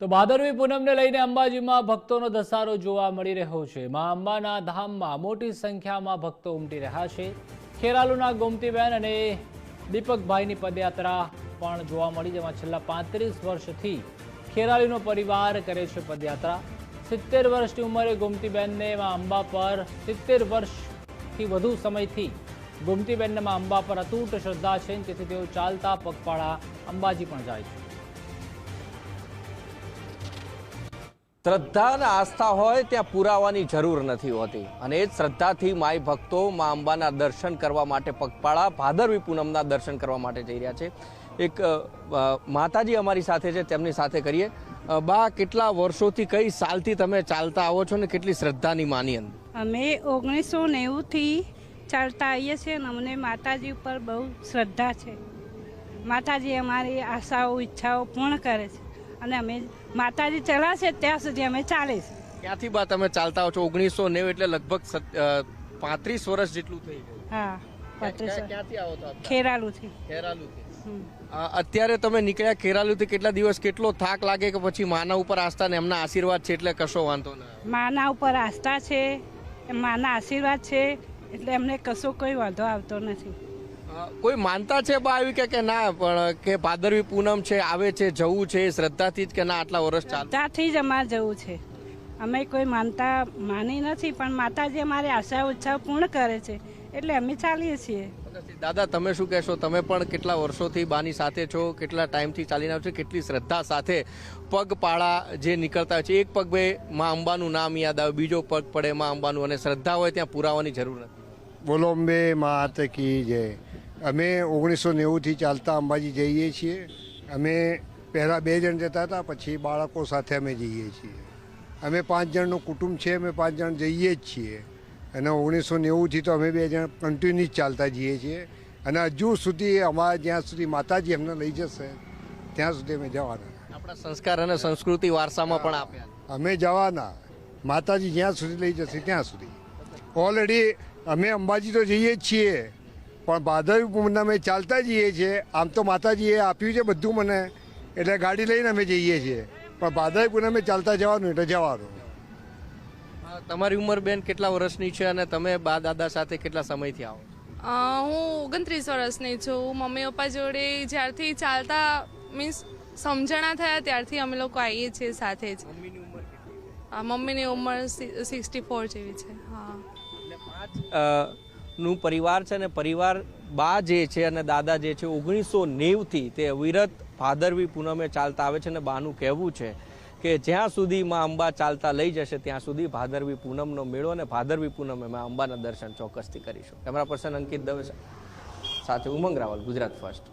તો ભાદરવી પૂનમને લઈને અંબાજીમાં ભક્તોનો ધસારો જોવા મળી રહ્યો છે. મા અંબાના ધામમાં મોટી સંખ્યામાં ભક્તો ઉમટી રહ્યા છે. ખેરાલુના ગોમતીબેન અને દીપકભાઈની પદયાત્રા પણ જોવા મળી, જેમાં છેલ્લા પાંત્રીસ વર્ષથી ખેરાલીનો પરિવાર કરે છે પદયાત્રા. સિત્તેર વર્ષની ઉંમરે ગોમતીબેનને મા અંબા પર સિત્તેર વર્ષથી વધુ સમયથી ગોમતીબેનને મા અંબા પર અતૂટ શ્રદ્ધા છે તેથી તેઓ ચાલતા પગપાળા અંબાજી પણ જાય છે. શ્રદ્ધા આસ્થા હોય ત્યાં પુરાવાની જરૂર નથી હોતી. અને એ શ્રદ્ધાથી માય ભક્તો મા અંબાના દર્શન કરવા માટે પગપાળા ભાદરવી પૂનમના દર્શન કરવા માટે જઈ રહ્યા છે. એક માતાજી અમારી સાથે છે, તેમની સાથે કરીએ. બા, કેટલા વર્ષોથી કઈ સાલથી તમે ચાલતા આવો છો ને કેટલી શ્રદ્ધાની માની અંદર? અમે ઓગણીસો નેવુંથી ચાલતા આવીએ છીએ અને અમને માતાજી ઉપર બહુ શ્રદ્ધા છે. માતાજી અમારી આશાઓ, ઈચ્છાઓ પૂર્ણ કરે છે. અને અમે માતાજી ચલાશે ત્યાં સુધી અમે ચાલીશ ક્યાંથી બા તમે ચાલતા હો છો? ઓગણીસો નેવું એટલે લગભગ પાંત્રીસ વર્ષ જેટલું થઈ ગયું. હા ક્યાંથી આવો છો ખેરાલુથી. ખેરાલુથી. અત્યારે તમે નીકળ્યા ખેરાલુથી કેટલા દિવસ? કેટલો થાક લાગે કે પછી માના ઉપર આસ્થા ને એમના આશીર્વાદ છે એટલે કશો વાંધો નહીં માના ઉપર આસ્થા છે માના આશીર્વાદ છે એટલે એમને કશો કોઈ વાંધો આવતો નથી. કોઈ માનતા છે બા આવી કે કે ના પણ કે ભાદરવી પૂનમ છે આવે છે જવું છે શ્રદ્ધાથી જ કે ના આટલા વર્ષ શ્રદ્ધાથી જ અમારે જવું છે. અમે કોઈ માનતા માની નથી પણ માતાજી અમારી આશા ઉચ્છા પૂર્ણ કરે છે. એટલે અમે ચાલીએ છીએ. દાદા તમે શું કહેશો? તમે પણ કેટલા વર્ષોથી બાની સાથે છો? કેટલા ટાઈમથી ચાલીને આવશો છો? કેટલી શ્રદ્ધા સાથે પગપાળા જે નીકળતા હોય છે? એક પગ બે માં અંબાનું નામ યાદ આવે બીજો પગ પડે માં અંબાનું અને શ્રદ્ધા હોય ત્યાં પુરાવાની જરૂર નથી. બોલો અંબે માત કી જય. અમે ઓગણીસો નેવુંથી ચાલતા અંબાજી જઈએ છીએ. અમે પહેલાં બે જણ જતા હતા પછી બાળકો સાથે અમે જઈએ છીએ. અમે પાંચ જણનું કુટુંબ છે અમે પાંચ જણ જઈએ જ છીએ. અને ઓગણીસો નેવુંથી તો અમે બે જણ કન્ટિન્યુ ચાલતા જઈએ છીએ. અને હજુ સુધી અમારા જ્યાં સુધી માતાજી અમને લઈ જશે ત્યાં સુધી અમે જવાના. આપણા સંસ્કાર અને સંસ્કૃતિ વારસામાં પણ આપ્યા. અમે જવાના. માતાજી જ્યાં સુધી લઈ જશે ત્યાં સુધી. ઓલરેડી અમે અંબાજી તો જઈએ જ છીએ. પણ ભાદરવી પૂનમે ચાલતા જઈએ છીએ. આમ તો માતાજીએ આપ્યું છે બધું મને. એટલે ગાડી લઈને અમે જઈએ છીએ. પણ ભાદરવી પૂનમે ચાલતા જવાનું એટલે જવાનું. તમારી ઉંમર બેન કેટલા વર્ષની છે અને તમે બા દાદા સાથે કેટલા સમયથી આવો હું ઓગણત્રીસ વર્ષની છું. મમ્મી પપ્પા જોડે જ્યારથી ચાલતા મીન્સ સમજણા થયા ત્યારથી અમે લોકો આવીએ છીએ સાથે જ. મમ્મીની ઉંમર સિક્સટી ફોર જેવી છે. હા. એટલે પાંચ અ, નું પરિવાર છે ને પરિવાર બા જે છે અને દાદા જે છે, ઓગણીસો નેવથી તે અવિરત ભાદરવી પૂનમે ચાલતા આવે છે અને બાનું કહેવું છે કે જ્યાં સુધી માં અંબા ચાલતા લઈ જશે, ત્યાં સુધી ભાદરવી પૂનમનો મેળો અને ભાદરવી પૂનમે માં અંબાના દર્શન ચોક્કસથી કરીશું. કેમેરા પર્સન અંકિત દવે સાથે ઉમંગ રાવલ, ગુજરાત ફર્સ્ટ.